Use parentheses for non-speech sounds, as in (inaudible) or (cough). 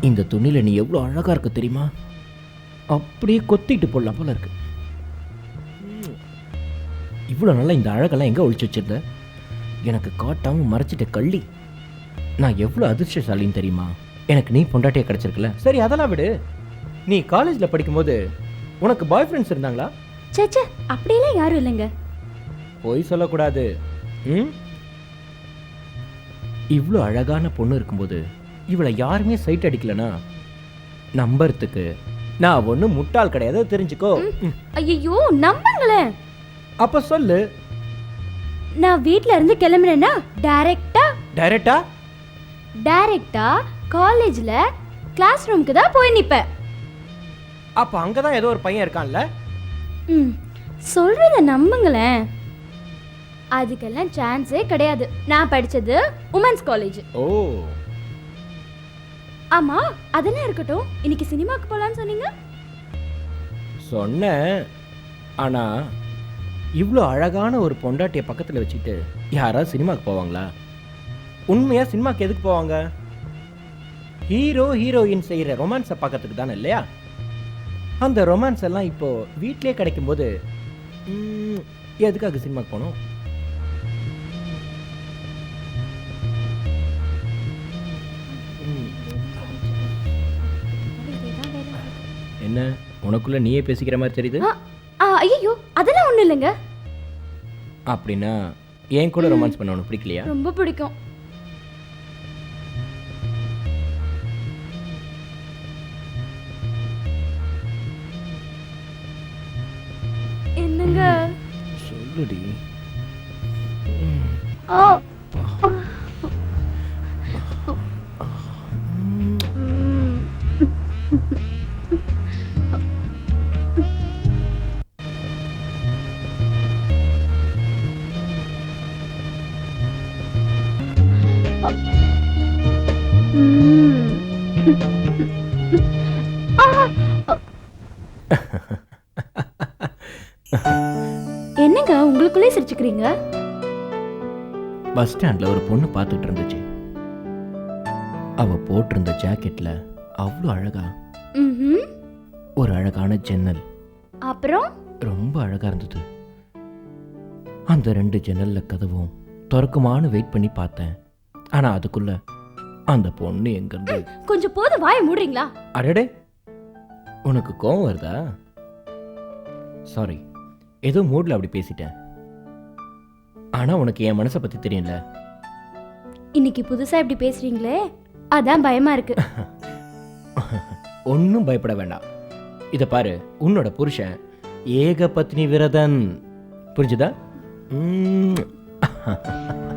இந்த துணியில் நீ எவ்வளோ அழகாக இருக்க தெரியுமா? அப்படியே கொத்திட்டு போடலாம் போல இருக்கு. இவ்வளோ நல்லா இந்த அழகெல்லாம் எங்கே ஒழிச்சு வச்சிருந்த? எனக்கு காட்டாமல் மறைச்சிட்ட கள்ளி. நான் எவ்வளோ அதிர்ஷ்டசாலின்னு தெரியுமா? எனக்கு நீ பொண்டாட்டியா கிடச்சிருக்கல சரி அதெல்லாம் விடு. நீ காலேஜில் படிக்கும்போது உனக்கு பாய் ஃப்ரெண்ட்ஸ் இருந்தாங்களா? சேச்சே அப்படியெல்லாம் யாரும் இல்லைங்க. பொய் சொல்லக்கூடாது. ம்? இவ்வளோ அழகான பொண்ணு இருக்கும்போது இவளை யாருமே சைட் அடிக்கலனா? நம்புறதுக்கு நான் ஒன்றும் முட்டாள் கிடையாது தெரிஞ்சுக்கோ. ஐயோ நம்புங்களேன் அப்ப சொல்லு. நான் வீட்ல இருந்து கிளம்பினேன்னா டைரக்டா டைரக்டா டைரக்டா காலேஜ்ல கிளாஸ் ரூமுக்கு தான் போய் நிப்பேன். அப்ப அங்கதான் ஏதோ ஒரு பையன் இருக்கான்ல? ம் சொல்றத நம்புங்களேன். அதுக்கெல்லாம் சான்ஸே கிடையாது. நான் படிச்சது உமன்ஸ் காலேஜ் ஓ. ஆமா அதெல்லாம் இருக்கட்டும். இன்னைக்கு சினிமாக்கு போலான்னு சொன்னீங்க? சொன்னேன். ஆனா இவ்வளோ அழகான ஒரு பொண்டாட்டியை பக்கத்தில் வச்சுட்டு யாராவது சினிமாக்கு போவாங்களா? உண்மையா சினிமாக்கு எதுக்கு போவாங்க? ஹீரோ ஹீரோயின் செய்கிற ரொமான்ஸை பார்க்கறதுக்கு தானே இல்லையா? அந்த ரொமான்ஸ் எல்லாம் இப்போ வீட்டிலே கிடைக்கும்போது ம், எதுக்காக சினிமாக்கு போகணும்? என்ன? உனக்குள்ள நீயே பேசிக்கிற மாதிரி தெரியுது? ஐயோ அதெல்லாம் ஒண்ணும் இல்லைங்க. அப்படின்னா ஏன் கூட ரொமான்ஸ் பண்ண உனக்கு பிடிக்கலையா? ரொம்ப பிடிக்கும். என்னங்க? சொல்லுடி. (laughs) என்னங்க உங்களுக்குள்ளே சிரிச்சுக்கிறீங்க? பஸ் ஸ்டாண்டில் ஒரு பொண்ணு பார்த்துட்டு இருந்துச்சு. அவ போட்டிருந்த ஜாக்கெட்ல அவ்வளோ அழகா. ஒரு அழகான ஜன்னல். அப்புறம்? ரொம்ப அழகா இருந்தது. அந்த ரெண்டு ஜன்னல்ல கதவும் திறக்குமான்னு வெயிட் பண்ணி பார்த்தேன். ஆனா அதுக்குள்ள அந்த பொண்ணு எங்கிருந்து? கொஞ்சம் போது வாயை மூடுறீங்களா? அடடே உனக்கு கோவம் வருதா? சாரி ஏதோ மூட்ல அப்படி பேசிட்டேன். ஆனா உனக்கு என் மனசை பத்தி தெரியும்ல? இன்னைக்கு புதுசா இப்படி பேசுறீங்களே அதான் பயமா இருக்கு. (laughs) ஒன்றும் பயப்பட வேண்டாம். இதை பாரு உன்னோட புருஷன் ஏக பத்னி விரதன். புரிஞ்சுதா. (laughs)